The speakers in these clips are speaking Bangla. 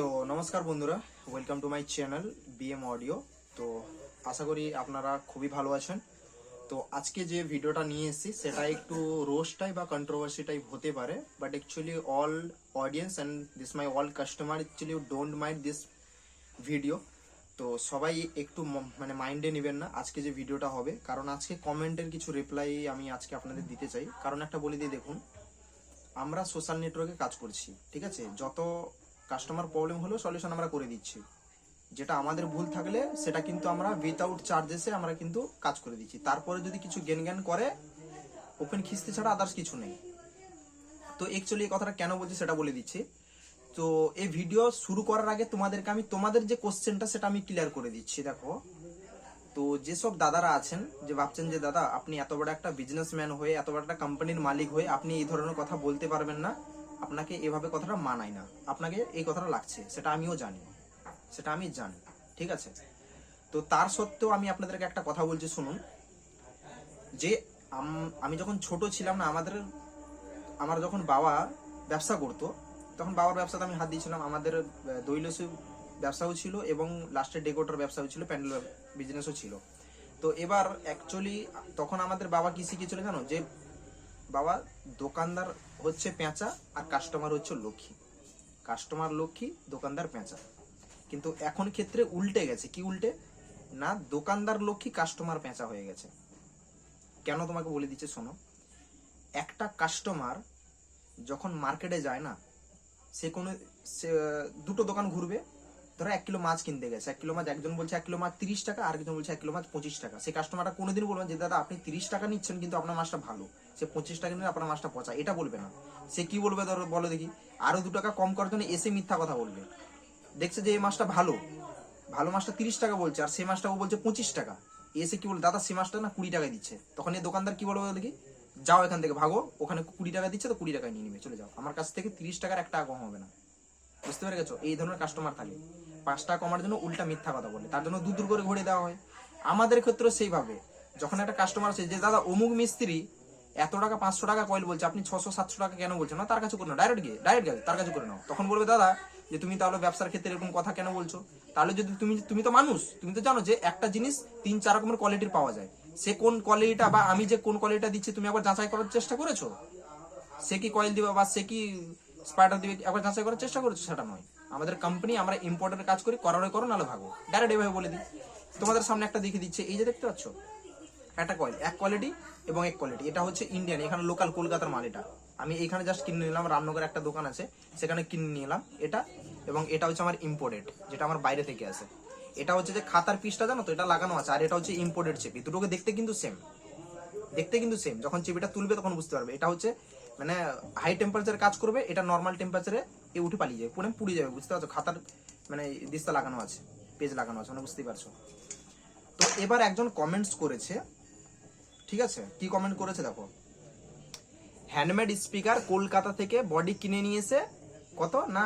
তো নমস্কার বন্ধুরা welcome to my channel BM audio তো আশা করি আপনারা খুবই ভালো আছেন। তো আজকে যে ভিডিওটা নিয়ে এসেছি, সেটা একটু রোস্ট টাইপ বা কন্ট্রোভার্সি টাইপ হতে পারে but actually all audience and this my all customer actually don't mind this video তো সবাই একটু মানে মাইন্ডে নেবেন না আজকে যে ভিডিওটা হবে, কারণ আজকে কমেন্টের কিছু রিপ্লাই আমি আজকে আপনাদের দিতে চাই। কারণ একটা বলে দিয়ে দেখুন, আমরা সোশ্যাল নেটওয়ার্কে কাজ করছি, ঠিক আছে? যত কাস্টমার প্রবলেম হলেও সলিউশন আমরা করে দিচ্ছি। যেটা আমাদের ভুল থাকলে সেটা কিন্তু আমরা উইথাউট চার্জেসে আমরা কিন্তু কাজ করে দিচ্ছি। তারপরে যদি কিছু জ্ঞান জ্ঞান করে ওপেন খিস্তি ছাড়া আদার্স কিছু নেই। তো অ্যাকচুয়ালি এই কথাটা কেন বলছি সেটা বলে দিচ্ছি। তো এই ভিডিও শুরু করার আগে তোমাদেরকে আমি তোমাদের যে কোশ্চেনটা সেটা আমি ক্লিয়ার করে দিচ্ছি, দেখো। তো যেসব দাদারা আছেন, যে ভাবছেন যে, দাদা, আপনি এত বড় একটা বিজনেসম্যান হয়ে, এত বড় একটা কোম্পানির মালিক হয়ে আপনি এই ধরনের কথা বলতে পারবেন না। আপনাকে এভাবে কথাটা মানায় না। আপনাকে এই কথাটা লাগছে, সেটা আমিও জানি। সেটা আমি জানি, ঠিক আছে? তো তার সত্ত্বেও আমি আপনাদেরকে একটা কথা বলছি, শুনুন। যে আমি যখন ছোট ছিলাম না, আমাদের, আমার যখন বাবা ব্যবসা করতো, তখন বাবার ব্যবসাতে আমি হাত দিয়েছিলাম। আমাদের দৈলসি ব্যবসাও ছিল এবং লাস্টে ডেকোটার ব্যবসাও ছিল, প্যান্ডেল বিজনেসও ছিল। তো এবার অ্যাকচুয়ালি তখন আমাদের বাবা কি শিখিয়েছিল জানো? যে বাবা দোকানদার হচ্ছে পেঁচা আর কাস্টমার হচ্ছে লক্ষ্মী। কাস্টমার লক্ষ্মী, দোকানদার পেঁচা। কিন্তু এখন ক্ষেত্রে উল্টে গেছে। কি উল্টে? না, দোকানদার লক্ষ্মী কাস্টমার পেঁচা হয়ে গেছে। কেন তোমাকে বলে দিচ্ছে শোনো? একটা কাস্টমার যখন মার্কেটে যায় না, সে কোনো, সে, দুটো দোকান ঘুরবে। ধরো এক কিলো মাছ কিনতে গেছে। এক কিলো মাছ একজন বলছে এক কিলো মাছ তিরিশ টাকা আর একজন বলছে এক কিলো মাছ পঁচিশ টাকা। সেই কাস্টমারটা কোনোদিন বলবেন যে, দাদা, আপনি তিরিশ টাকা নিচ্ছেন, কিন্তু আপনার মাছটা ভালো। সে পঁচিশ টাকা নিলে আপনার মাছটা পচা, এটা বলবে না। সে কি বলবে ধরো, বলো দেখি। আরও দু টাকা কম করার জন্য এসে মিথ্যা কথা বলবে। দেখছে যে এই মাছটা ভালো। ভালো মাছটা তিরিশ টাকা বলছে, আর সে মাছটা ও বলছে পঁচিশ টাকা। এসে কি বলে দাদা সে মাছটা না কুড়ি টাকায় দিচ্ছে। তখন এই দোকানদার কি বলবে দেখি? যাও এখান থেকে, ভাগো, ওখানে কুড়ি টাকা দিচ্ছে তো কুড়ি টাকায় নিয়ে নিবে, চলে যাও। আমার কাছ থেকে তিরিশ টাকার একটা কম হবে না। বুঝতে পেরে গেছো? এই ধরনের কাস্টমার থাকে। পাঁচ টাকা কমার জন্য উল্টা মিথ্যা কথা বলে। তার জন্য দু দূর করে ঘুরে দেওয়া হয়। আমাদের ক্ষেত্রে সেইভাবে। যখন একটা কাস্টমার আছে যে দাদা অমুক মিস্ত্রি এত টাকা পাঁচশো টাকা কয়েল বলছে, আপনি ছশো, সাতশো টাকা কেন বলছেন? না, তার কাছে করে নাও, ডাইরেক্ট গিয়ে ডাইরেক্ট গিয়ে, তার কাছে করে নাও। তখন বলবে, দাদা, যে তুমি তাহলে ব্যবসার ক্ষেত্রে এরকম কথা কেন বলছো? তাহলে যদি তুমি তুমি তো মানুষ, তুমি তো জানো যে একটা জিনিস তিন, চার রকমের কোয়ালিটির পাওয়া যায়। সে কোন কোয়ালিটিটা বা আমি যে কোন কোয়ালিটিটা দিচ্ছি, তুমি একবার যাচাই করার চেষ্টা করেছ? সে কি কয়েল দিবে বা সে কি স্পাইডার দিবে, একবার যাচাই করার চেষ্টা করেছ? সেটা নয়। আমাদের কোম্পানি আমরা ইম্পোর্টের কাজ করি, করার করো, নাহলে ভাগো। ডাইরেক্ট এভাবে বলে দিই। তোমাদের সামনে একটা দেখে দিচ্ছে। এই যে দেখতে পাচ্ছ একটা কয়েল এক কোয়ালিটি এবং এক কোয়ালিটি এটা হচ্ছে ইন্ডিয়ান এখানে লোকাল কলকাতার মাল এটা। আমি এখানে জাস্ট কিনে নিলাম, রামনগর একটা দোকান আছে, সেখানে কিনে নিলাম এটা, এবং এটা হচ্ছে আমার ইম্পোর্টেড যেটা আমার বাইরে থেকে আসে। এটা হচ্ছে যে খাতার পিসটা জানো তো? এটা লাগানো আছে, আর এটা হচ্ছে ইম্পোর্টেড চেপি দুটোকে দেখতে কিন্তু সেম দেখতে কিন্তু সেম যখন চেপিটা তুলবে, তখন বুঝতে পারবে। এটা হচ্ছে মানে হাই টেম্পারেচারে কাজ করবে, এটা নর্মাল টেম্পারেচারে এ উঠে পালিয়ে যাবে, পুরো পুড়ে যাবে, বুঝতে পারছ? খাতার মানে দিস্তা লাগানো আছে পেজ লাগানো আছে মানে বুঝতেই পারছ। তো এবার একজন কমেন্টস করেছে ঠিক আছে? কি কমেন্ট করেছে দেখো? হ্যান্ডমেড স্পিকার কলকাতা থেকে বডি কিনে নিয়ে এসে কত? না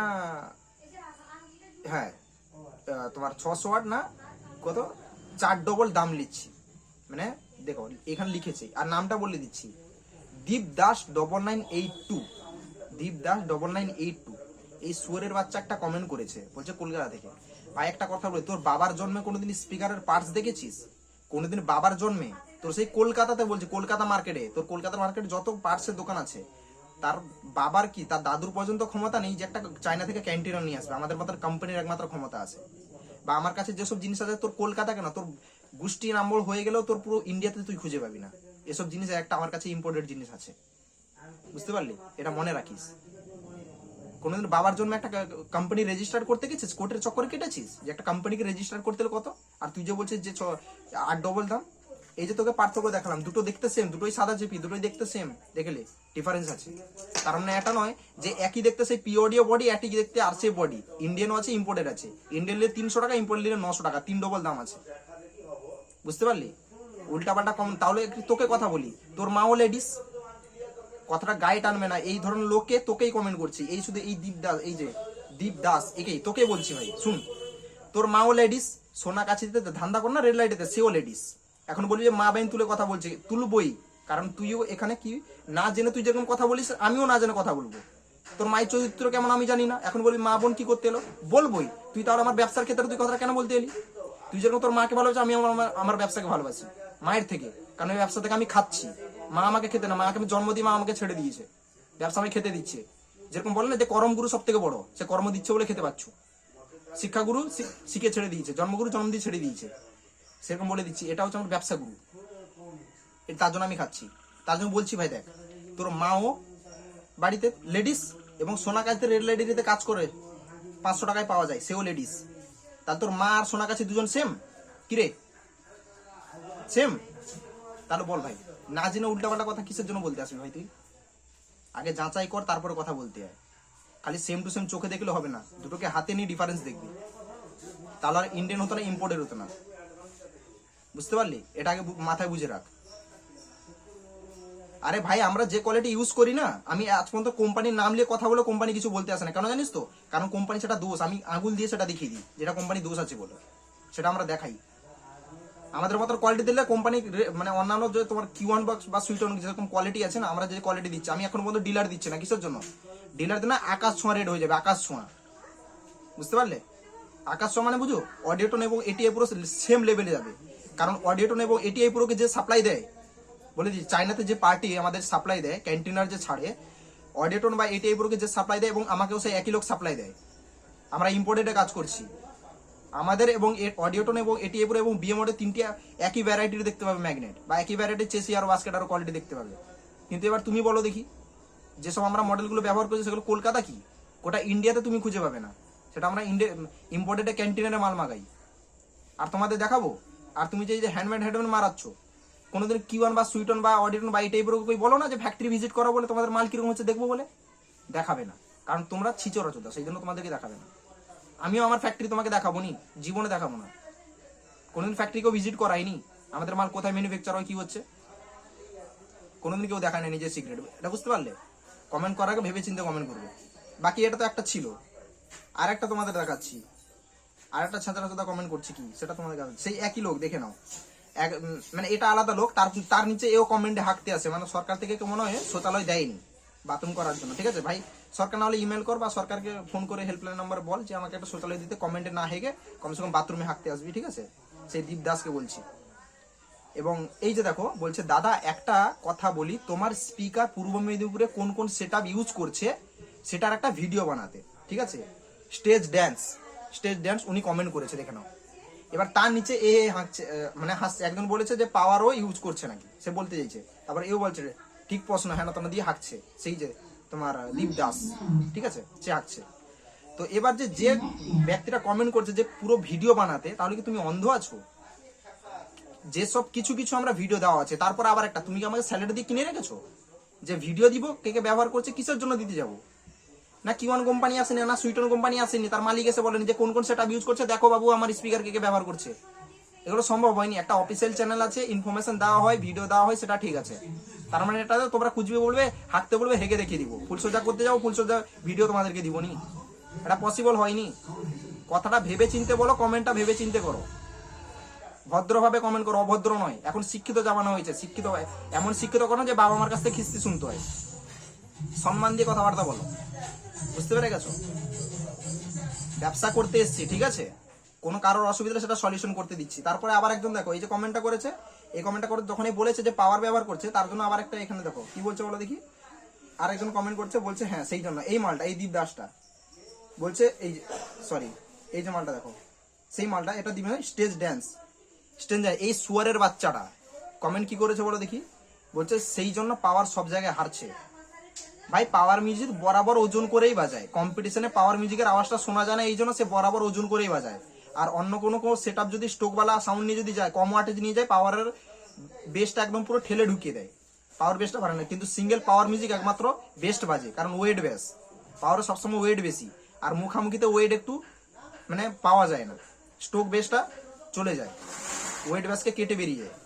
হ্যাঁ তোমার ছশো ওয়াট না? কত? চার ডবল দাম নিচ্ছি মানে দেখো, এখানে লিখেছি। আর নামটা বলে দিচ্ছি। Deep Das double nine eight two Deep Das double nine eight two এই সুয়ারের বাচ্চা একটা কমেন্ট করেছে। বলছে কলকাতা থেকে। ভাই, একটা কথা বলি, তোর বাবার জন্মে কোনোদিন স্পিকারের পার্টস দেখেছিস? কোনোদিন বাবার জন্মে? তোর সেই কলকাতাতে বলছে, কলকাতা মার্কেটে তোর কলকাতা মার্কেটে যত পার্টসের দোকান আছে, তার বাবার কি, তার দাদুর পর্যন্ত ক্ষমতা নেই যে একটা চায়না থেকে ক্যান্টিনার নিয়ে আসবে। আমাদের মতো কোম্পানির একমাত্র ক্ষমতা আছে। বা আমার কাছে যেসব জিনিস আছে, তোর কলকাতা কেন? তোর গোষ্ঠী নাম্বার হয়ে গেলেও তোর পুরো ইন্ডিয়াতে তুই খুঁজে পাবি না। এসব জিনিস একটা আমার কাছে ইম্পোর্টেড জিনিস আছে। বুঝতে পারলি? এটা মনে রাখিস। কোনোদিন বাবার জন্য একটা কোম্পানি রেজিস্টার করতে গেছিস? কোর্টের চক্করে কেটেছিস? যে একটা কোম্পানিকে রেজিস্টার করতে কত? আর তুই যে বলছিস যে আট ডবল দাম? এই যে তোকে পার্থক্য দেখালাম, দুটো দেখতে সেম দুটোই সাদা চেপি দুটোই দেখতে সেম দেখলে? ডিফারেন্স আছে। তার মানে এটা নয় যে একই দেখতে সেই পিওডিও বডি একই দেখতে আর সে বডি ইন্ডিয়ানও আছে ইম্পোর্টেড আছে। ইন্ডিয়ান নিলে তিনশো টাকা ইম্পোর্ট নিলে নশো টাকা, তিন ডবল দাম আছে। বুঝতে পারলি? উল্টাপাল্টা কম তাহলে তোকে কথা বলি। তোর মাও লেডিস কথাটা গায়ে টানবে না। এই ধরনের লোককে তোকেই কমেন্ট করছি। এই শুধু এই দীপ দাস, এই যে দীপ দাস, একেই তোকে বলছি ভাই, শুন। তোর মাও লেডিস সোনা কাছে ধান্দা কর না রেড লাইটেতে সেও লেডিস এখন বলি যে মা বাইন তুলে কথা বলছে, তুলবই। কারণ তুইও এখানে কি, না জেনে তুই যেরকম কথা বলিস, আমিও না জেনে কথা বলব। তোর মায়ের চরিত্র কেমন আমি জানি না। এখন বলি মা বোন কি করতে এলো? বলবোই। তুই তাহলে আমার ব্যবসার ক্ষেত্রে তুই কথাটা কেন বলতে এলি? তুই যেরকম তোর মাকে ভালোবাসি আমি আমার আমার- ব্যবসাকে ভালোবাসি। মায়ের থেকে। কারণ ওই ব্যবসা থেকে আমি খাচ্ছি। মা আমাকে খেতে না, মাকে আমি জন্ম দিয়ে মা আমাকে ছেড়ে দিয়েছে। ব্যবসা আমি খেতে দিচ্ছে। যেরকম বলে না যে করমগুরু সব থেকে বড়, সে কর্ম দিচ্ছে বলে খেতে পাচ্ছ। শিক্ষাগুরু শিখে ছেড়ে দিয়েছে, জন্মগুরু জন্ম দিয়ে ছেড়ে দিয়েছে। সেরকম বলে দিচ্ছি, এটা হচ্ছে আমার ব্যবসা গুরু তার জন্য আমি খাচ্ছি। তার জন্য বলছি, ভাই দেখ, তোর মাও বাড়িতে লেডিস এবং সোনাকাছিতে রেড লেডিতে কাজ করে, পাঁচশো টাকায় পাওয়া যায়, সেও লেডিস তার তোর মা আর সোনাকাছি দুজন সেম কিরে সেম তাহলে বল ভাই, না জেনে উল্টাপাল্টা কথা কিসের জন্য বলতে আসবি ভাই তুই? আগে যাচাই কর, তারপরে কথা বলতে হয়। খালি সেম টু সেম চোখে দেখলে হবে না, দুটোকে হাতে নিয়ে ডিফারেন্স দেখবি। তাহলে আর ইন্ডিয়ান হতো না ইম্পোর্টের হতো না। বুঝতে পারলি? এটা আগে মাথায় বুঝে রাখ। আরে ভাই, আমরা যে কোয়ালিটি ইউজ করি না, আমি আজ পর্যন্ত কোম্পানির নাম নিয়ে কথা বলে কোম্পানি কিছু বলতে আসে না। কেন জানিস তো? কারণ কোম্পানি সেটা দোষ। আমি আঙুল দিয়ে সেটা দেখিয়ে দিই, যেটা কোম্পানি দোষ আছে বলে। সেটা আমরা দেখাই। আমাদের মতো কোয়ালিটি দিলে কোম্পানি মানে অন্যান্য যে তোমার কিউ ওয়ান বক্স বা সুইট যেরকম কোয়ালিটি আছে না, আমরা যে কোয়ালিটি দিচ্ছি, আমি এখন পর্যন্ত ডিলার দিচ্ছি না কিসের জন্য? ডিলার দিলে আকাশ ছোঁয়া রেড হয়ে যাবে, আকাশ ছোঁয়া। বুঝতে পারলে? আকাশ ছোঁয়া মানে বুঝো? অডিওটন এবং এটিআই পুরো সেম লেভেলে যাবে। কারণ অডিওটন এবং এটিআই পুরোকে যে সাপ্লাই দেয়, বলে দিই চাইনাতে যে পার্টি আমাদের সাপ্লাই দেয় ক্যান্টিনার যে ছাড়ে অডিওটন বা এটিআই পুরোকে যে সাপ্লাই দেয় এবং আমাকেও সেই একই লোক সাপ্লাই দেয়। আমরা ইম্পোর্টেডে কাজ করছি। আমাদের এবং অডিওটন এবং এটিএ পুরো এবং বিএমওডের তিনটি একই ভ্যারাইটির দেখতে পাবে ম্যাগনেট বা একই ভ্যারাইটির চেসি আর বাস্কেট আর কোয়ালিটি দেখতে পাবে। কিন্তু এবার তুমি বলো দেখি যেসব আমরা মডেলগুলো ব্যবহার করছি সেগুলো কলকাতা কি? ওটা ইন্ডিয়াতে তুমি খুঁজে পাবে না। সেটা আমরা ইম্পোর্টেডে ক্যান্টিনের মাল মাগাই। আর তোমাদের দেখাবো? আর তুমি যে হ্যান্ডমেড হ্যান্ডমেড মারাচ্ছ, কোনোদিন কিউয়ান বা সুইটন বা অডিটন বা এই টাইপের কই বলো না যে ফ্যাক্টরি ভিজিট করো বলে তোমাদের মাল কীরকম হচ্ছে দেখব বলে? দেখাবে না। কারণ তোমরা ছিচর চোদা সেই জন্য তোমাদেরকে দেখাবে না। আমিও আমার ফ্যাক্টরি তোমাকে দেখাবো নি, জীবনে দেখাবো না। কোনোদিন ফ্যাক্টরিকেও ভিজিট করাইনি আমাদের মাল কোথায় ম্যানুফ্যাকচার হয়, কি হচ্ছে? কোনোদিন কেউ দেখায় না নিজের সিক্রেট এটা বুঝতে পারলে? কমেন্ট করার আগে ভেবে চিন্তে কমেন্ট করবে। বাকি এটা তো একটা ছিল। আর একটা তোমাদের দেখাচ্ছি। আর একটা ছাত্রা কমেন্ট করছি কি? সেটা তোমাদের দেখাচ্ছি। সেই একই লোক, দেখে নাও। এক মানে এটা আলাদা লোক, তার তার নিচে এও কমেন্টে হাঁকতে আছে। মানে সরকার থেকে মনে হয় শৌচালয় দেয়নি বাথরুম করার জন্য, ঠিক আছে? ভাই, সরকার না হলে ইমেল কর বা সরকারকে ফোন করে হেল্পলাইন নাম্বার বল যে আমাকে একটা শৌচালয় দিতে কমেন্টে না হেগে কমসে কম বাথরুমে হাঁকতে আসবি, ঠিক আছে? সেই দীপ দাসকে বলছি। এবং এই যে দেখো, বলছে, দাদা, একটা কথা বলি, তোমার স্পিকার পূর্ব মেদিনীপুরে কোন কোন সেট ইউজ করছে, সেটার একটা ভিডিও বানাতে। ঠিক আছে? স্টেজ ড্যান্স স্টেজ ড্যান্স উনি কমেন্ট করেছে দেখে নাও এবার তার নিচে এ হাঁকছে মানে হাসছে। একজন বলেছে যে পাওয়ারও ইউজ করছে নাকি? সে বলতে চাইছে। তারপর এও বলছে ঠিক প্রশ্ন হ্যাঁ না তোমার দিয়ে হাঁকছে। সেই যে তোমার লিপ দাস। ঠিক আছে? সে হাঁকছে। তো এবার যে যে ব্যক্তিটা কমেন্ট করছে যে পুরো ভিডিও বানাতে, তাহলে কি তুমি অন্ধ আছো? যেসব কিছু কিছু আমরা ভিডিও দেওয়া আছে, তারপর আবার একটা, তুমি কি আমাকে স্যালারি দিয়ে কিনে রেখেছো? যে ভিডিও দিব, কে কে ব্যবহার করছে, কিসের জন্য দিতে যাব? না কিওয়ান কোম্পানি আসেনি, না সুইটন কোম্পানি আসেনি, তার মালিক এসে বলেনি যে কোন কোন সেটা ইউজ করছে, দেখো বাবু আমার স্পিকার কে কে ব্যবহার করছে। এগুলো সম্ভব হয়নি, একটা অফিসিয়াল চ্যানেল আছে ইনফরমেশন দেওয়া হয় ভিডিও দেওয়া হয়, সেটা ঠিক আছে। তার মানে এটা তোমরা খুঁজবে বলবে, হাঁকতে বলবে, হেগে দেখিয়ে দিব। ফুলসজ্জা করতে যাও ফুলসজ্জা ভিডিও তোমাদেরকে দিব নি। এটা পসিবল হয়নি। কথাটা ভেবে চিনতে বলো কমেন্টটা ভেবে চিনতে করো। ভদ্রভাবে কমেন্ট করো, অভদ্র নয়। এখন শিক্ষিত জামানো হয়েছে, শিক্ষিত এমন শিক্ষিত করো যে বাবা মার কাছ থেকে খিস্তি শুনতে হয়। সম্মান দিয়ে কথাবার্তা বলো। বুঝতে পেরে গেছো? ব্যবসা করতে এসছি, ঠিক আছে? কোনো কারোর অসুবিধা সেটা সলিউশন করতে দিচ্ছি। তারপরে আবার একজন দেখো, এই যে কমেন্টটা করেছে, এই কমেন্টটা করে যখনই বলেছে যে পাওয়ার ব্যবহার করছে, তার জন্য আবার একটা এখানে দেখো, কি বলছে বলো দেখি? আর একজন কমেন্ট করছে, বলছে হ্যাঁ সেই জন্য, এই মালটা, এই দীপ দাসটা বলছে, এই সরি এই যে মালটা দেখো, সেই মালটা, এটা দিবে স্টেজ ড্যান্স স্টেঞ্জার এই সুয়ারের বাচ্চাটা। কমেন্ট কি করেছে বলো দেখি? বলছে, সেই জন্য পাওয়ার সব জায়গায় হারছে। ভাই পাওয়ার মিউজিক বরাবর ওজন করেই বাজায়। কম্পিটিশনে পাওয়ার মিউজিকের আওয়াজটা শোনা যায় না, এই জন্য সে বরাবর ওজন করেই বাজায়। আর অন্য কোনো কোনো সেট যদি স্টোকওয়ালা সাউন্ড নিয়ে যদি যায়, কম ওয়াটেজ নিয়ে যায় পাওয়ারের বেসটা একদম পুরো ঠেলে ঢুকিয়ে দেয়। পাওয়ার বেসটা পারে না, কিন্তু সিঙ্গেল পাওয়ার মিউজিক একমাত্র বেস্ট বাজে, কারণ ওয়েট বেস পাওয়ারে সবসময় ওয়েট বেশি, আর মুখামুখিতে ওয়েট একটু মানে পাওয়া যায় না। স্টোক বেসটা চলে যায়। ওয়েট বেসকে কেটে বেরিয়ে যায়।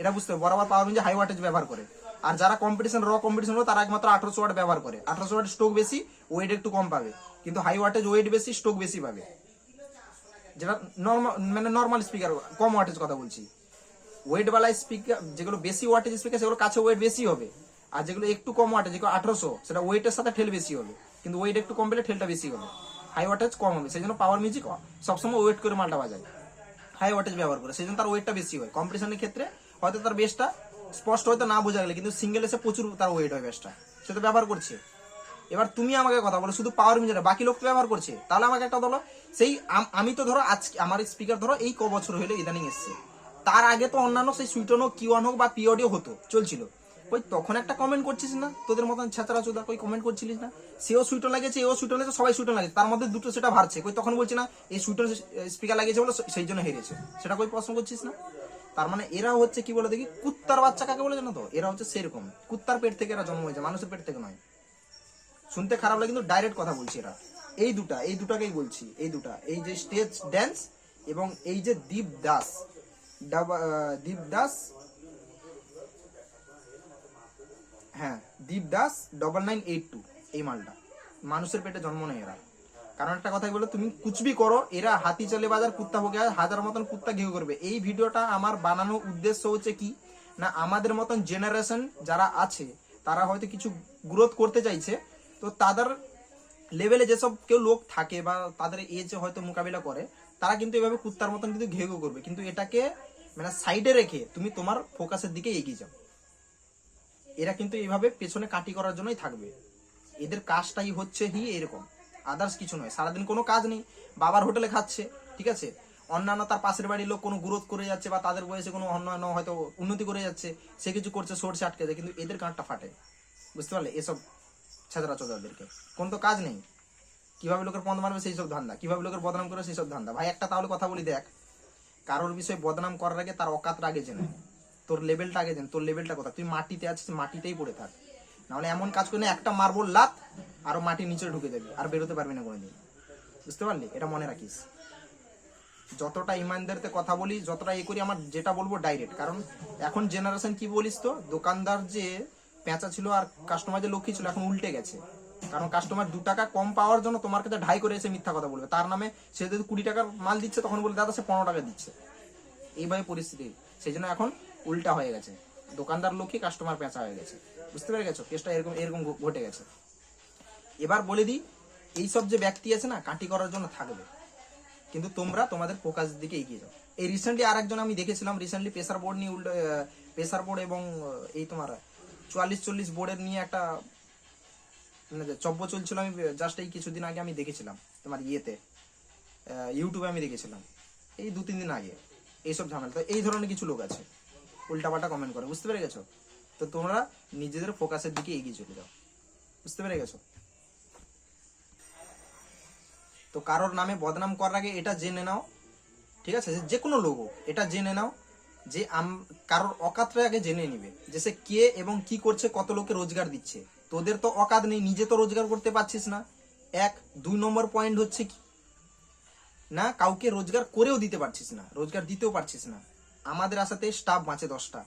এটা বুঝতে হবে, বরাবর পাওয়ার মিউজিক হাই ওয়াটেজ ব্যবহার করে। আর যারা কম্পিটিশন র কম্পিটিশন হলো, তারা একমাত্র আঠারোশো ওয়াট ব্যবহার করে। আঠারোশো ওয়াট স্টোক বেশি ওয়েট একটু কম পাবে। কিন্তু হাই ওয়াটেজ ওয়েট বেশি স্টোক বেশি পাবে। যেটা নর্মাল মানে নর্মাল স্পিকার কম ওয়াটেজ কথা বলছি। ওয়েট বালা স্পিকার যেগুলো বেশি ওয়াটেজ স্পিকার সেগুলো কাছে ওয়েট বেশি হবে। আর যেগুলো একটু কম ওয়াটেজ যেগুলো আঠারোশো, সেটা ওয়েটের সাথে ঠেল বেশি হবে। কিন্তু ওয়েট একটু কম পেলে ঠেলটা বেশি হবে। হাই ওয়াটেজ কম হবে, সেই জন্য পাওয়ার মিউজিক সবসময় ওয়েট করে মালটা বাজায়। হাই ওয়াটেজ ব্যবহার করে, সেই জন্য তার ওয়েটটা বেশি হয়। কম্পিটিশনের ক্ষেত্রে, হয়তো তার বেসটা স্পষ্ট হয়তো না বোঝা গেলে, কিন্তু সিঙ্গেল এসে প্রচুর তার ওয়েট হয় বেসটা সে তো ব্যবহার করছে। এবার তুমি আমাকে কথা বলো, শুধু পাওয়ার মিটার বাকি লোক তো ব্যবহার করছে। তাহলে আমাকে একটা বলো, সেই আমি তো ধরো আজকে, আমার স্পিকার ধরো এই ক বছর হলো ইদানিং এসছে। তার আগে তো অন্যান্য সেই সুইটন হোক কিওয়ান হোক বা পিওডিও হতো, চলছিল। ওই তখন একটা কমেন্ট করছিস না? তোদের মতন ছেঁচড়া চোদা কই কমেন্ট করছিলিস না? সেও সুইটন লাগিয়েছে, এও সুইটন লাগিয়েছে, সবাই সুইটন লাগিয়েছে। তার মধ্যে দুটো সেটা ভারছে। কই, তখন বলছি না, এই সুইটন স্পিকার লাগিয়েছে বলে সেই জন্য হেরেছে। সেটা কই প্রশ্ন করছিস না? তার মানে এরা হচ্ছে কি বলে দেখি? কুত্তার বাচ্চা কাকে বলে জানো তো? এরা হচ্ছে সেরকম। কুত্তার পেট থেকে এরা জন্ম হয়েছে, মানুষের পেট থেকে নয়। শুনতে খারাপ লাগে, কিন্তু ডাইরেক্ট কথা বলছি এরা। এই দুটা, এই দুটাকেই বলছি, এই দুটা। এই যে স্টেজ ড্যান্স এবং এই যে দীপ দাস। দীপ দাস হ্যাঁ Deep Das double nine eight two এই মালটা। মানুষের পেটে জন্ম নেয় এরা। কারণ একটা কথাই বলে তুমি কুচবি করো, এরা হাতি চলে বাজার, কুত্তা হোক হাজার মতন কুত্তা ঘেউ করবে। এই ভিডিওটা আমার বানানোর উদ্দেশ্য হচ্ছে কি, না, আমাদের মতন জেনারেশন যারা আছে, তারা হয়তো কিছু গ্রোথ করতে চাইছে, তো তাদের লেভেলে যেসব কেউ লোক থাকে বা তাদের এজ হয়তো মোকাবিলা করে, তারা কিন্তু এভাবে কুত্তার মতন কিন্তু ঘেউ করবে। কিন্তু এটাকে মানে সাইডে রেখে তুমি তোমার ফোকাসের দিকে এগিয়ে যাও। এরা কিন্তু এইভাবে পেছনে কাটি করার জন্যই থাকবে। এদের কাজটাই হচ্ছে হি এরকম। আদার্স কিছু নয়। সারাদিন কোনো কাজ নেই, বাবার হোটেলে খাচ্ছে, ঠিক আছে? অন্যান্য তার পাশের বাড়ির লোক কোনো গ্রোথ করে যাচ্ছে বা তাদের বয়সে কোনো অন্যান্য হয়তো উন্নতি করে যাচ্ছে, সে কিছু করছে, সরষে আটকে দেয়, কিন্তু এদের কাঁটটা ফাটে। বুঝতে পারলে? এসব ছেদরা চোদাদেরকে কোন তো কাজ নেই। কীভাবে লোকের পন্দ মারবে সেই সব ধান্দা। কীভাবে লোকের বদনাম করবে সেই সব ধান্দা। ভাই, একটা তাহলে কথা বলি, দেখ। কারোর বিষয়ে বদনাম করার আগে তার অকাতটা আগে জেনে তোর লেভেলটা আগে জেন তোর লেভেলটা কোথা তুই মাটিতে আছিস, মাটিতেই পড়ে থাক। নাহলে এমন কাজ করে না, একটা মার্বল লাত আরও মাটি নিচে ঢুকে যাবি, আর বেরোতে পারবি না কোনোদিন। বুঝতে পারলি? এটা মনে রাখিস। যতটা ইমানদারিতে কথা বলি, যতটা এ করি, আমার যেটা বলব ডাইরেক্ট কারণ এখন জেনারেশন কি বলিস তো, দোকানদার যে পেঁচা ছিল আর কাস্টমার যে লক্ষ্মী ছিল, এখন উল্টে গেছে। কারণ কাস্টমার দু টাকা কম পাওয়ার জন্য তোমার কাছে ঢাই করে এসে মিথ্যা কথা বলবে। তার নামে সে যদি কুড়ি টাকার মাল দিচ্ছে, তখন বলে, দাদা, সে পনেরো টাকা দিচ্ছে। এইভাবে পরিস্থিতি। সেই জন্য এখন উল্টা হয়ে গেছে। দোকানদার লক্ষ্মী কাস্টমার পেঁচা হয়ে গেছে। বুঝতে পেরে গেছো? কেসটা এরকম এরকম ঘটে গেছে। এবার বলে দিই, এইসব যে ব্যক্তি আছে না, কাটি করার জন্য থাকবে। কিন্তু তোমরা তোমাদের ফোকাস দিকে এগিয়ে যাও। এই রিসেন্টলি আর একজন আমি দেখেছিলাম রিসেন্টলি প্রেসার বোর্ড নিয়ে উল্টো প্রেসার বোর্ড এবং এই তোমার চুয়াল্লিশ চল্লিশ বোর্ডের নিয়ে একটা মানে চব্য চলছিল, আমি জাস্ট এই কিছুদিন আগে আমি দেখেছিলাম তোমার ইয়েতে ইউটিউবে আমি দেখেছিলাম। এই দু তিন দিন আগে। এইসব ঝামেলা। তো এই ধরনের কিছু লোক আছে। উল্টাপাল্টা কমেন্ট করে। বুঝতে পেরে গেছো? তো তোমরা নিজেদের ফোকাসের দিকে এগিয়ে চলে যাও। বুঝতে পেরে গেছো? তো কারোর নামে বদনাম করার আগে এটা জেনে নাও, ঠিক আছে? যে কোনো লোক এটা জেনে নাও যে আম- কারোর অকাতটা আগে জেনে নিবে যে সে কে এবং কি করছে, কত লোকে রোজগার দিচ্ছে। তোদের তো অকাত নেই, নিজে তো রোজগার করতে পারছিস না। এক, দুই নম্বর পয়েন্ট হচ্ছে কি? না, কাউকে রোজগার করেও দিতে পারছিস না, রোজগার দিতেও পারছিস না। আমাদের আশাতে স্টাফ বাঁচে দশটা।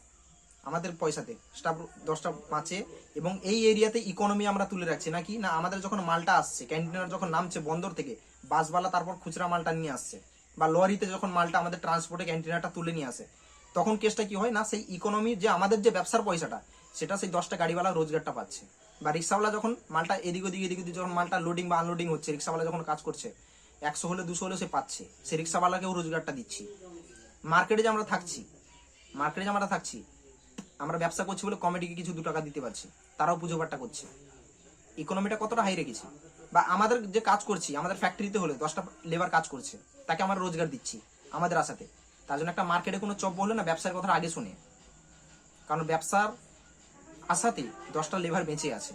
আমাদের পয়সাতে, স্টাফ দশটা পাঁচে এবং এই এরিয়াতে ইকোনমি আমরা তুলে রাখছি, নাকি? না, আমাদের যখন মালটা আসছে ক্যান্টিনার যখন নামছে বন্দর থেকে বাসবালা তারপর খুচরা মালটা নিয়ে আসছে, বা লরিতে যখন মালটা আমাদের ট্রান্সপোর্টে ক্যান্টিনারটা তুলে নিয়ে আসে, তখন কেসটা কি হয় না, সেই ইকোনমির যে আমাদের যে ব্যবসার পয়সাটা, সেটা সেই দশটা গাড়িওয়ালা রোজগারটা পাচ্ছে, বা রিক্সাওয়ালা যখন মালটা এদিক ওদিক, এদিক যখন মালটা লোডিং বা আনলোডিং হচ্ছে, রিক্সাওয়ালা যখন কাজ করছে, একশো হলে, দুশো হলে সে পাচ্ছে সে রিক্সাওয়ালাকেও রোজগারটা দিচ্ছি। মার্কেটে যে আমরা থাকছি, মার্কেটে যে আমরা থাকছি আমরা ব্যবসা করছি বলে কমেডিকে কিছু দু টাকা দিতে পারছি, তারাও পুজো পাট্টা করছে। ইকোনমিটা কতটা হাই রেখেছি বা আমাদের যে কাজ করছি, আমাদের ফ্যাক্টরিতে হলে দশটা লেবার কাজ করছে, তাকে আমরা রোজগার দিচ্ছি আমাদের আশাতে। তার জন্য একটা মার্কেটে কোনো চপ হলে না ব্যবসার কথা আগে শুনে। কারণ ব্যবসার আশাতে দশটা লেবার বেঁচে আছে।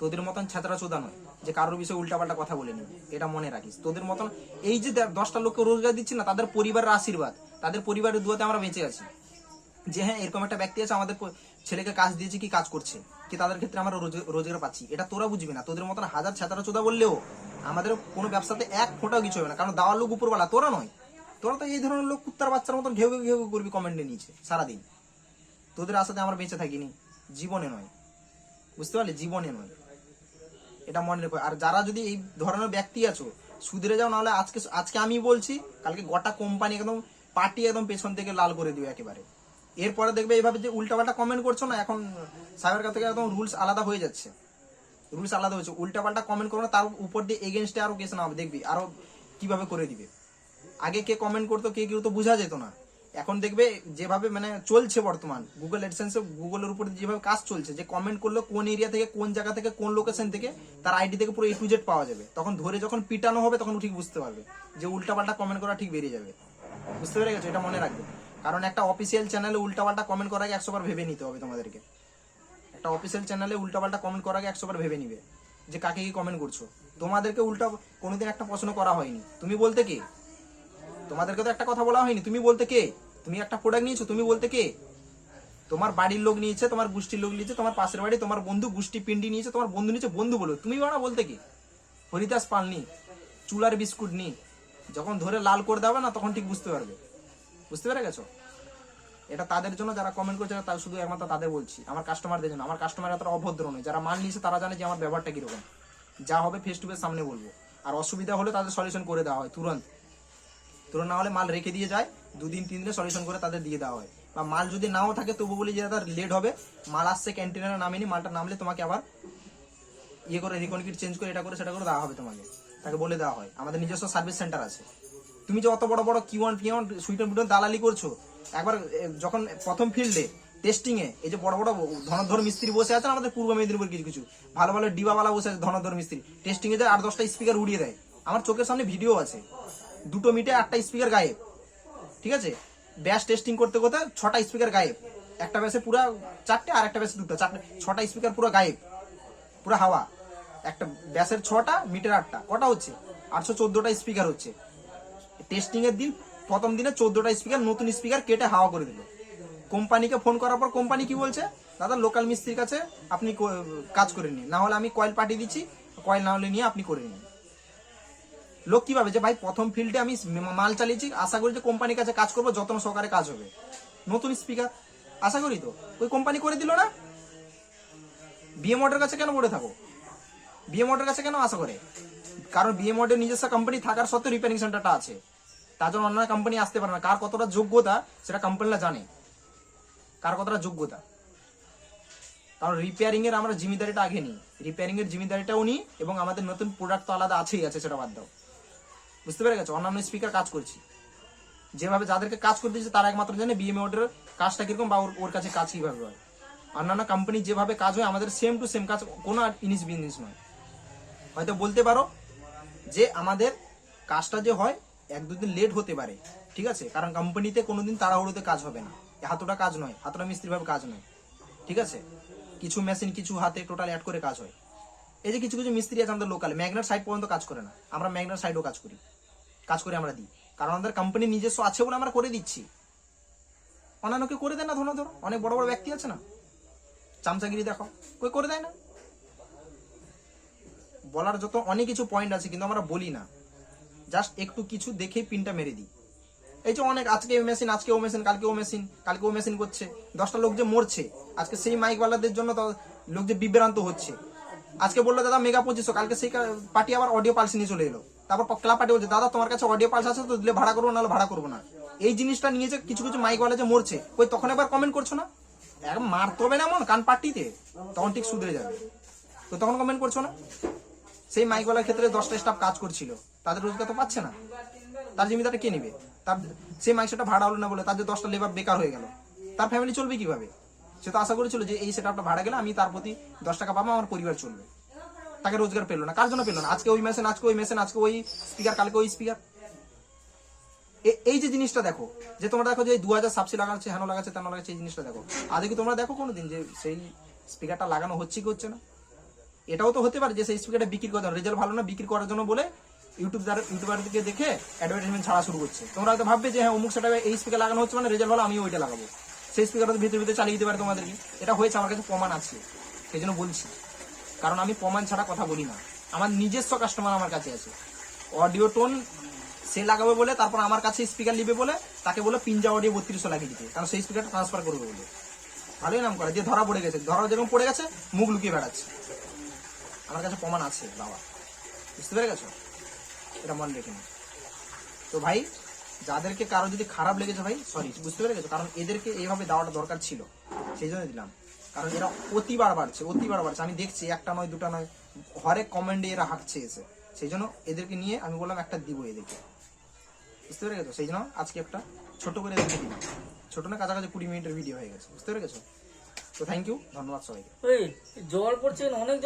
তোদের মতন ছাত্রা চোদা নয় যে কারোর বিষয়ে উল্টাপাল্টা কথা বলে নিবি, এটা মনে রাখিস। তোদের মতন এই যে দশটা লোককে রোজগার দিচ্ছি না, তাদের পরিবারের আশীর্বাদ, তাদের পরিবারের দুয়াতে আমরা বেঁচে আছি। যে হ্যাঁ এরকম একটা ব্যক্তি আছে, আমাদের ছেলেকে কাজ দিয়েছে, কি কাজ করছে? কি তাদের ক্ষেত্রে আমরা রোজ- রোজগার পাচ্ছি? এটা তোরা বুঝবি না। তোদের মতন হাজার ছাত্রা চোদা বললেও আমাদের কোনো ব্যবসাতে এক ফোটাও কিছু হবে না। কারণ দাওয়ার লোক উপরওয়ালা, তোরা নয়। তোরা তো এই ধরনের লোক কুত্তার বাচ্চার মতন ঘেউ ঘেউ করবি কমেন্টে নিয়েছে সারাদিন। তোদের আশাতে আমরা বেঁচে থাকিনি। জীবনে নয়। বুঝতে পারলি? জীবনে নয়। এটা মনে রেখো। আর যারা যদি এই ধরনের ব্যক্তি আছো, সুধরে যাও, নাহলে আজকে আজকে আমি বলছি, কালকে গোটা কোম্পানি একদম পার্টি একদম পেছন থেকে লাল করে দিও একেবারে। এরপরে দেখবে এইভাবে যে উল্টাপাল্টা কমেন্ট করছ না, এখন সাইবার কাছ থেকে একদম রুলস আলাদা হয়ে যাচ্ছে। রুলস আলাদা হয়েছে। উল্টাপাল্টা কমেন্ট করো না, তার উপর দিয়ে এগেনস্টে আরও কেস না হবে দেখবি, আরও কীভাবে করে দিবে। আগে কে কমেন্ট করতো, কে কেউ তো বোঝা যেত না। এখন দেখবে যেভাবে মানে চলছে বর্তমান গুগল এডসেন্সে গুগলের উপর যেভাবে কাজ চলছে, যে কমেন্ট করল কোন এরিয়া থেকে, কোন জায়গা থেকে, কোন লোকেশন থেকে, তার আইডি থেকে পুরো এ টু জেড পাওয়া যাবে। তখন ধরে যখন পিটানো হবে, তখন ঠিক বুঝতে পারবে যে উল্টাপাল্টা কমেন্ট করা ঠিক বেরিয়ে যাবে। বুঝতে পেরে গেছো? এটা মনে রাখবে। কারণ একটা অফিসিয়াল চ্যানেলে উল্টাপাল্টা কমেন্ট করার আগে একশো বার ভেবে নিতে হবে তোমাদেরকে। একটা অফিসিয়াল চ্যানেলে উল্টাপাল্টা কমেন্ট করার আগে একশো বার ভেবে নিবে যে কাকে কি কমেন্ট করছ। তোমাদেরকে উল্টা কোনোদিন একটা প্রশ্ন করা হয়নি। তুমি বলতে কে? তোমাদেরকে তো একটা কথা বলা হয়নি। তুমি বলতে কে? তুমি একটা প্রোডাক্ট নিয়েছো, তুমি বলতে কে? তোমার বাড়ির লোক নিয়েছে, তোমার গোষ্ঠীর লোক নিয়েছে, তোমার পাশের বাড়ি, তোমার বন্ধু গোষ্ঠী পিন্ডি নিয়েছে, তোমার বন্ধু নিয়েছে, বন্ধু বলো। তুমি বাড়া বলতে কি? হরিদাস পাল নি চুলার বিস্কুট নি। যখন ধরে লাল করে দেবে না, তখন ঠিক বুঝতে পারবে। বুঝতে পেরে গেছো? এটা তাদের জন্য যারা কমেন্ট করছে তার শুধু একমাত্র তাদের বলছি। আমার কাস্টমারদের জন্য আমার কাস্টমার এতটা অভদ্র নয়। যারা মাল নিয়েছে, তারা জানে যে আমার ব্যবহারটা কীরকম। যা হবে ফেস টু ফেস সামনে বলব। আর অসুবিধা হলে তাদের সলিউশন করে দেওয়া হয়, তুরন্ত। তুরন্ত না হলে মাল রেখে দিয়ে যায়, দুদিন, তিন দিনে সলিউশন করে তাদের দিয়ে দেওয়া হয়। বা মাল যদি নাও থাকে, তবু বলি যে তার লেট হবে। মাল আসছে ক্যান্টিনের নামেনি, মালটা নামলে তোমাকে আবার ইয়ে করে রিকনকিট চেঞ্জ করে, এটা করে, সেটা করে দেওয়া হবে তোমাকে। তাকে বলে দেওয়া হয়। আমাদের নিজস্ব সার্ভিস সেন্টার আছে। তুমি যে অত বড় বড় কি ওয়ান সুইটন বুটন দালালি করছ, একবার যখন প্রথম ফিল্ডে টেস্টিং এ, এই যে বড় বড় ধনধর মিস্ত্রি বসে আছেন, আমাদের পূর্ব মেদিনীপুর কিছু কিছু, ভালো ভালো ডিবাওয়ালা বসে আছে ধনধর মিস্ত্রি টেস্টিং এ যায় আট দশটা স্পিকার উড়িয়ে দেয়। আমার চোখের সামনে ভিডিও আছে, দুটো মিটে আটটা স্পিকার গায়েব, ঠিক আছে? ব্যাস টেস্টিং করতে করতে ছটা স্পিকার গায়েব, একটা ব্যাসে পুরো চারটে আর একটা ব্যাসে দুটো, চারটে, ছটা স্পিকার পুরো গায়েব, পুরো হাওয়া, একটা ব্যাসের ছটা মিটার আটটা, কটা হচ্ছে? আটশো চোদ্দটা স্পিকার হচ্ছে। টেস্টিং এর দিন, প্রথম দিনে চোদ্দটা স্পিকার নতুন স্পিকার কেটে হাওয়া করে দিল। কোম্পানিকে ফোন করার পর কোম্পানি কি বলছে? দাদা লোকাল মিস্ত্রির কাছে আপনি কাজ করে নিন। না হলে আমি কয়েল পাঠিয়ে দিচ্ছি কয়েল না হলে নিয়ে আপনি করে নিন। লোক কি ভাবে যে, ভাই, প্রথম ফিল্ডে আমি মাল চালিয়েছি, আশা করি যে কোম্পানির কাছে কাজ করব, যত্ন সহকারে কাজ হবে। নতুন স্পিকার আশা করি তো? ওই কোম্পানি করে দিল না? বিএম অর্ডার কাছে কেন পড়ে থাকো? বিএম অর্ডার কাছে কেন আশা করে? কারণ বিএম অর্ডার নিজস্ব কোম্পানি থাকার সত্ত্বেও রিপেয়ারিং সেন্টারটা আছে। তার জন্য অন্য কোম্পানি আসতে পারে না। কার কতটা যোগ্যতা সেটা কোম্পানিরা জানে। কার কতটা যোগ্যতা? কারণ রিপেয়ারিং এর আমরা জিমিদারিটা আগে নিই। রিপেয়ারিং এর জিমিদারিটাও নিই এবং আমাদের নতুন প্রোডাক্ট তো আলাদা আছেই, আছে সেটা বাদ দাও। বুঝতে পেরে গেছো? অন্যান্য স্পিকার কাজ করছি। যেভাবে যাদেরকে কাজ করতে দিচ্ছে তারা একমাত্র জানে বিএম অর্ডার কাজটা কীরকম বা ওর- ওর কাছে কাজ কীভাবে হয়। অন্যান্য কোম্পানি যেভাবে কাজ হয়, আমাদের সেম টু সেম কাজ, কোনো ইনিস বিজনেস নয়। হয়তো বলতে পারো যে আমাদের কাজটা যে হয়, এক দুদিন লেট হতে পারে, ঠিক আছে? কারণ কোম্পানিতে কোনোদিন তাড়াহুড়োতে কাজ হবে না। হাতুটা কাজ নয়, হাতুটা মিস্ত্রিভাবে কাজ নয়, ঠিক আছে? কিছু মেশিন কিছু হাতে টোটাল অ্যাড করে কাজ হয়। এই যে কিছু কিছু মিস্ত্রি আছে আমাদের লোকাল ম্যাগনার সাইড পর্যন্ত কাজ করে না। আমরা ম্যাগনার সাইডও কাজ করি, কাজ করে আমরা দিই। কারণ আমাদের কোম্পানি নিজস্ব আছে বলে আমরা করে দিচ্ছি। অন্যান্য কেউ করে দেয় না ধরো ধরো, অনেক বড় বড় ব্যক্তি আছে না? চামচাগিরি দেখো কই করে দেয় না? বলার যত অনেক কিছু পয়েন্ট আছে, কিন্তু আমরা বলি না। জাস্ট একটু কিছু দেখে পিনটা মেরে দিই। এই যে অনেক, আজকে এই মেশিন আজকে ও মেশিন কালকে ও মেশিন কালকে ও মেশিন করছে। দশটা লোক যে মরছে, আজকে সেই মাইকওয়ালাদের জন্য লোক যে বিভ্রান্ত হচ্ছে। আজকে বলল, দাদা মেগা পঁচিশশো কালকে সেই পার্টি আবার অডিও পালস নিয়ে চলে এলো। তারপর ক্লাব পার্টি বলছে, দাদা, তোমার কাছে অডিও পালস আছে তো দিলে ভাড়া করব, নাহলে ভাড়া করব না। এই জিনিসটা নিয়ে যে কিছু কিছু মাইকওয়ালা যে মরছে ওই তখন একবার কমেন্ট করছ না? মারতে হবে না এমন, কান পার্টিতে তখন ঠিক সুধরে যাবে। তো তখন কমেন্ট করছ না? সেই মাইকওয়ালার ক্ষেত্রে দশটা স্টাফ কাজ করছিল। তাদের রোজগার তো পাচ্ছে না। তার জমিদারটা কে নিবে? তার সেই মাইক সেটা ভাড়া হলো না বলে তার যে দশটা লেবার বেকার হয়ে গেল। তার ফ্যামিলি চলবে কীভাবে? সে তো আশা করেছিল যে এই সেটআপটা ভাড়া গেলে আমি তার প্রতি দশ টাকা পাবো, আমার পরিবার চলবে। তাকে রোজগার পেল না। কার জন্য পেল না? আজকে ওই মেশিন আজকে ওই মেশিন আজকে ওই স্পিকার কালকে ওই স্পিকার এই যে জিনিসটা দেখো, যে তোমরা দেখো যে দু হাজার সাবসি লাগাচ্ছে হ্যানো লাগাচ্ছে, তেন লাগাচ্ছে, এই জিনিসটা দেখো। আজকে কি তোমরা দেখো কোনোদিন যে সেই স্পিকারটা লাগানো হচ্ছে কি হচ্ছে না? এটাও তো হতে পারে যে সেই স্পিকারটা বিক্রি করার জন্য রেজাল্ট ভালো না, বিক্রি করার জন্য বলে ইউটিউব ইউটিউবারদেরকে দেখে অ্যাডভার্টাইজমেন্ট ছাড়া শুরু করছে। তোমরা হয়তো ভাববে যে হ্যাঁ অমুক সেটা এই স্পিকার লাগানো হচ্ছে মানে রেজাল্ট ভালো আমি ওইটা লাগাবো। সেই স্পিকারটা ভিতরে ভিতরে চালিয়ে দিতে পারে তোমাদেরকে। এটা হয়েছে আমার কাছে প্রমাণ আছে সেই জন্য বলছি। কারণ আমি প্রমাণ ছাড়া কথা বলি না। আমার নিজস্ব কাস্টমার আমার কাছে আছে। অডিও টোন সে লাগাবে বলে, তারপর আমার কাছে স্পিকার নিবে বলে, তাকে বলে পিঞ্জা অডিও বত্রিশশো লাগিয়ে দিতে। কারণ সেই স্পিকারটা ট্রান্সফার করবে বলে। ভালোই নাম করে, যে ধরা পড়ে গেছে। ধরা যেরকম পড়ে গেছে, মুখ লুকিয়ে বেড়াচ্ছে। আমার কাছে প্রমাণ আছে, বাবা। বুঝতে পেরে গেছো? এটা মনে রেখে। তো ভাই, যাদেরকে কারও যদি খারাপ লেগেছে ভাই সরি বুঝতে পেরে গেছো? কারণ এদেরকে এইভাবে দেওয়াটা দরকার ছিল, সেই জন্য দিলাম। কারণ এরা অতিবার বাড়ছে অতিবার বাড়ছে। আমি দেখছি, একটা নয়, দুটা নয় হরেক কমেন্টে এরা হাঁকছে এসে। সেই জন্য এদেরকে নিয়ে আমি বললাম, একটা দিব এদেরকে। বুঝতে পেরে গেছো? সেই জন্য আজকে একটা ছোট করে এদেরকে দিলাম। ছোট না, কাছাকাছি কুড়ি মিনিটের ভিডিও হয়ে গেছে। বুঝতে পেরে গেছো? তো থ্যাংক ইউ ধন্যবাদ সবাইকে। জল পড়ছে, অনেক